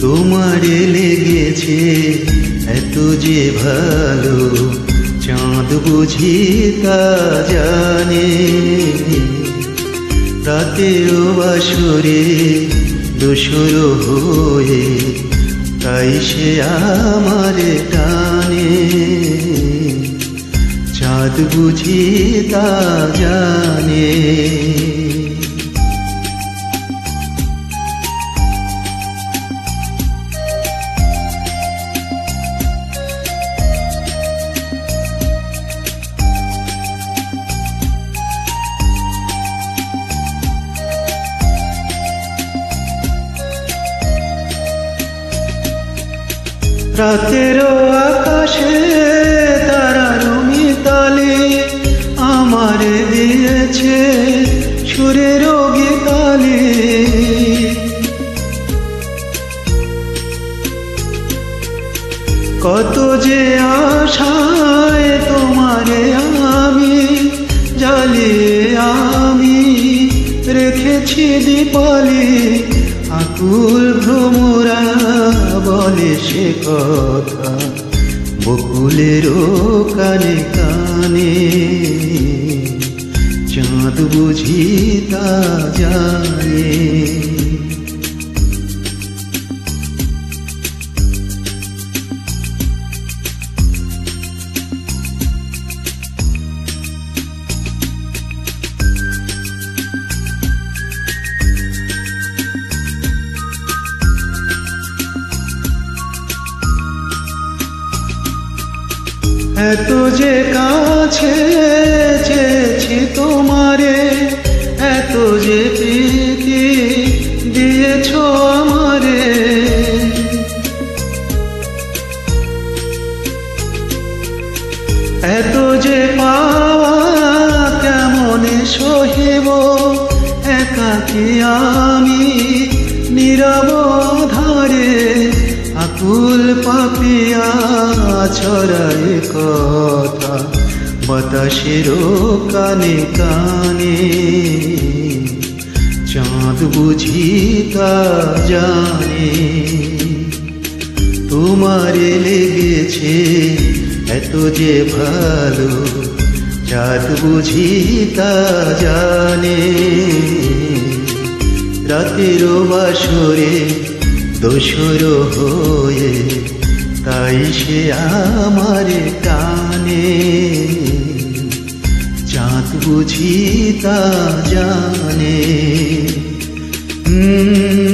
তোমারে লেগেছে এত যে ভালো চাঁদ বুঝি তা জানে। রাতেরও বাসরে দোসর হয়ে তাই সে আমার টানে। চাঁদ বুঝি তা জানে। রাতেরও আকাশে তারার মিতালে আমারে দিয়েছে সুরের গীতালে। কত যে আশায় তোমারে আমি, জ্বালিয়ে আমি রেখেছি দীপালি আকুল ভ্রমরা বলে সে কথা বকুলেরও কানে কানে। চাঁদ বুঝি তা জানে। এত যে কাছে চেয়েছি তোমারে, এত যে প্রীতি দিয়েছ আমারে। এত যে পাওয়া কেমন সহিব একাকি আমি ছড়ায় কথা, বাতাসের কানে কানে। চাঁদ বুঝি তা জানে, তোমারে লেগেছে এত যে ভালো, চাঁদ বুঝি তা জানে। রাতের বাসরে দোসর হয়ে সে আমার টানে চাঁদ বুঝি তা জানে। হুম